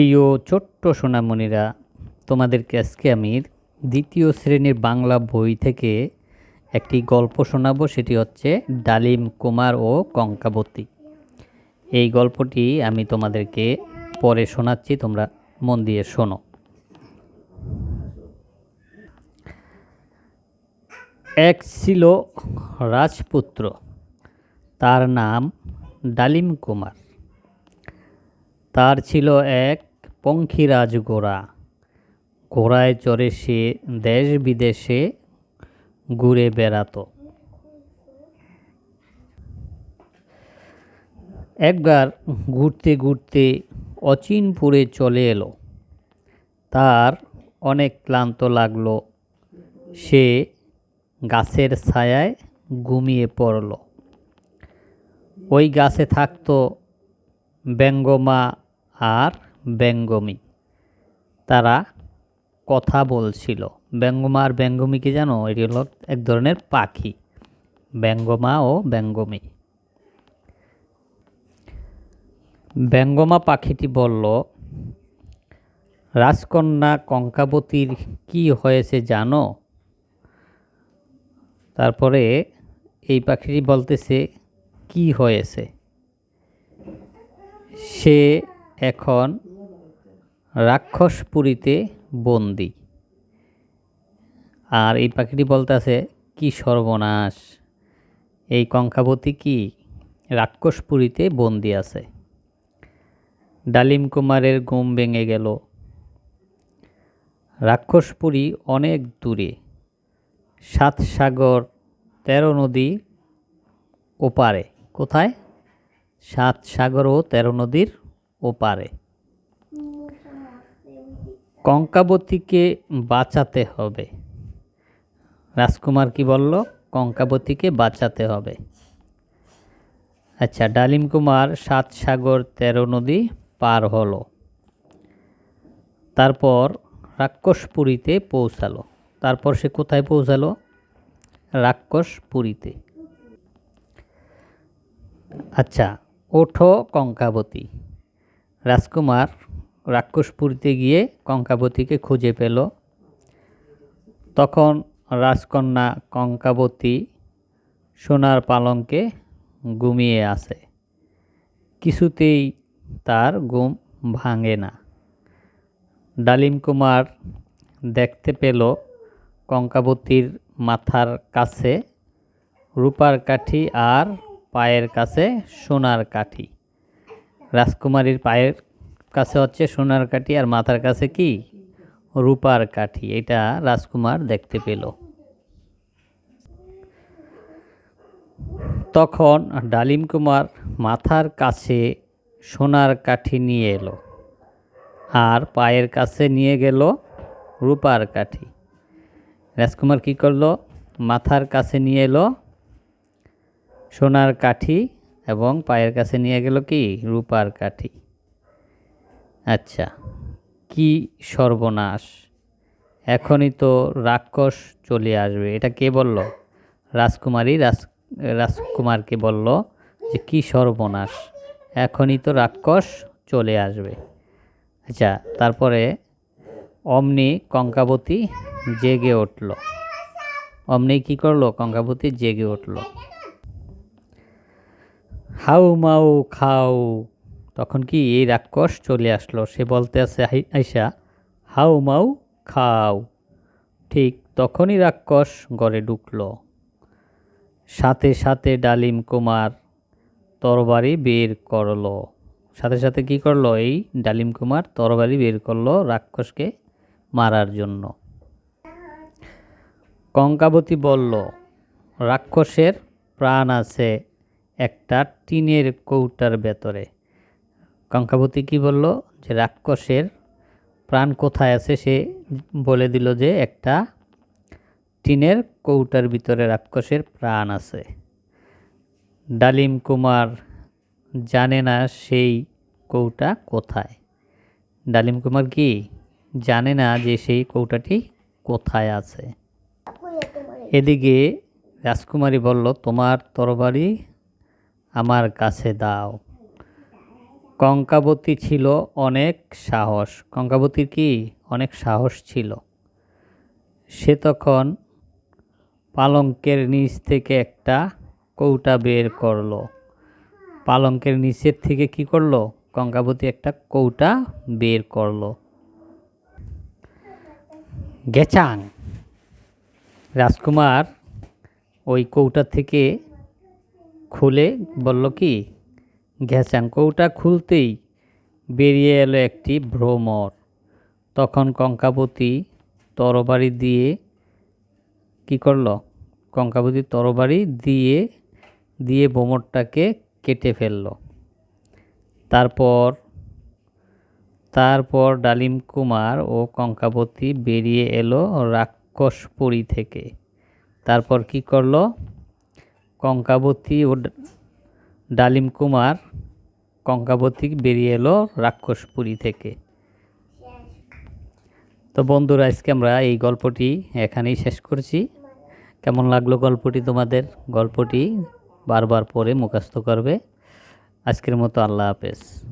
প্রিয় ছোট্ট সোনামণিরা তোমাদেরকে আজকে আমি দ্বিতীয় শ্রেণির বাংলা বই থেকে একটি গল্প শোনাবো, সেটি হচ্ছে ডালিম কুমার ও কঙ্কাবতী। এই গল্পটি আমি তোমাদেরকে পরে শোনাচ্ছি, তোমরা মন দিয়ে শোনো। এক ছিল রাজপুত্র, তার নাম ডালিম কুমার। তার ছিল এক পঙ্খিরাজ ঘোড়া ঘোড়ায় চড়ে সে দেশ বিদেশে ঘুরে বেড়াতো। একবার ঘুরতে ঘুরতে অচিনপুরে চলে এলো। তার অনেক ক্লান্ত লাগল। সে গাছের ছায়ায় ঘুমিয়ে পড়ল। ওই গাছে থাকতো ব্যঙ্গমা আর ব্যঙ্গমী তারা কথা বলছিল। ব্যঙ্গমা আর ব্যঙ্গমী কি জানো? এটি হলো এক ধরনের পাখি। ব্যঙ্গমা ও ব্যঙ্গমী ব্যঙ্গমা পাখিটি বলল, রাজকন্যা কঙ্কাবতীর কি হয়েছে জানো? তারপরে এই পাখিটি বলতেছে, কি হয়েছে? সে এখন রাক্ষসপুরীতে বন্দি। আর এই পাখিটি বলতেছে, কি সর্বনাশ, এই কঙ্কাবতী কি রাক্ষসপুরীতে বন্দি আছে? ডালিম কুমারের ঘুম ভেঙে গেল। রাক্ষসপুরী অনেক দূরে, সাত সাগর, তেরো নদী ওপারে। কোথায়? সাত সাগর ও তেরো নদীর ওপারে। কঙ্কাবতীকে বাঁচাতে হবে। রাজকুমার কি বলল? কঙ্কাবতীকে বাঁচাতে হবে। আচ্ছা ডালিম কুমার সাত সাগর তেরো নদী পার হলো। তারপর রাক্ষসপুরীতে পৌঁছালো। তারপর সে কোথায় পৌঁছালো? রাক্ষসপুরীতে। আচ্ছা ওঠো কঙ্কাবতী। রাজকুমার রাক্ষসপুরীতে গিয়ে কঙ্কাবতীকে খুঁজে পেল। তখন রাজকন্যা কঙ্কাবতী সোনার পালঙ্কে ঘুমিয়ে আছে। কিছুতেই তার ঘুম ভাঙে না। ডালিম কুমার দেখতে পেল কঙ্কাবতীর মাথার কাছে রূপার কাঠি আর পায়ের কাছে সোনার কাঠি। রাজকুমারীর পায়ের কাছে হচ্ছে সোনার কাঠি আর মাথার কাছে কি? রূপার কাঠি। এটা রাজকুমার দেখতে পেল। তখন ডালিম কুমার মাথার কাছে সোনার কাঠি নিয়ে এলো আর পায়ের কাছে নিয়ে গেল রূপার কাঠি। রাজকুমার কি করল? মাথার কাছে নিয়ে এলো সোনার কাঠি এবং পায়ের কাছে নিয়ে গেল কি? রূপার কাঠি। আচ্ছা কি সর্বনাশ। এখনই তো রাক্ষস চলে আসবে। এটা কে বলল? রাজকুমারী রাজ, রাজকুমারকে বলল যে, কি সর্বনাশ। এখনই তো রাক্ষস চলে আসবে। আচ্ছা তারপরে অমনি কঙ্কাবতী জেগে উঠল। অমনি কি করল? কঙ্কাবতী জেগে উঠল। হাউ মাউ খাও তখন কি এই রাক্ষস চলে আসলো? সে বলতে আছে আইসা হাউ মাউ খাও। ঠিক তখনই রাক্ষস ঘরে ঢুকলো। সাথে সাথে ডালিম কুমার তরবারি বের করল। সাথে সাথে কি করল? এই ডালিম কুমার তরবারি বের করল রাক্ষসকে মারার জন্য। কঙ্কাবতী বলল, রাক্ষসের প্রাণ আছে একটা টিনের কৌটার ভেতরে। কঙ্কাবতী কি বলল? যে রাক্ষসের প্রাণ কোথায় আছে সে বলে দিল যে একটা টিনের কৌটার ভিতরে রাক্ষসের প্রাণ আছে। ডালিম কুমার জানে না সেই কৌটা কোথায়। ডালিম কুমার কি জানে না যে সেই কৌটাটি কোথায় আছে? এদিকে রাজকুমারী বলল, তোমার তরবারি আমার কাছে দাও। কঙ্কাবতী ছিল অনেক সাহস। কঙ্কাবতীর কি অনেক সাহস ছিল? সে তখন পালঙ্কের নিচ থেকে একটা কৌটা বের করল। পালঙ্কের নিচের থেকে কি করল? কঙ্কাবতী একটা কৌটা বের করল। গেচাং। রাজকুমার ওই কৌটা থেকে খুলে বলল কি ঘেঁচাং কৌটা খুলতেই বেরিয়ে এলো একটি ভ্রমর। তখন কঙ্কাবতী তরবারি দিয়ে কি করল? কঙ্কাবতী তরবারি দিয়ে দিয়ে ভ্রমরটাকে কেটে ফেলল। তারপর তারপর ডালিম কুমার ও কঙ্কাবতী বেরিয়ে এলো রাক্ষসপুরী থেকে। তারপর কি করল? কঙ্কাবতী ও ডালিম কুমার কঙ্কাবতী বেরিয়ে এলো রাক্ষসপুরী থেকে। তো বন্ধুরা, আজকে আমরা এই গল্পটি এখানেই শেষ করছি। কেমন লাগল গল্পটি তোমাদের? গল্পটি বারবার পরে মুখস্থ করবে। আজকের মতো আল্লাহ হাফেজ।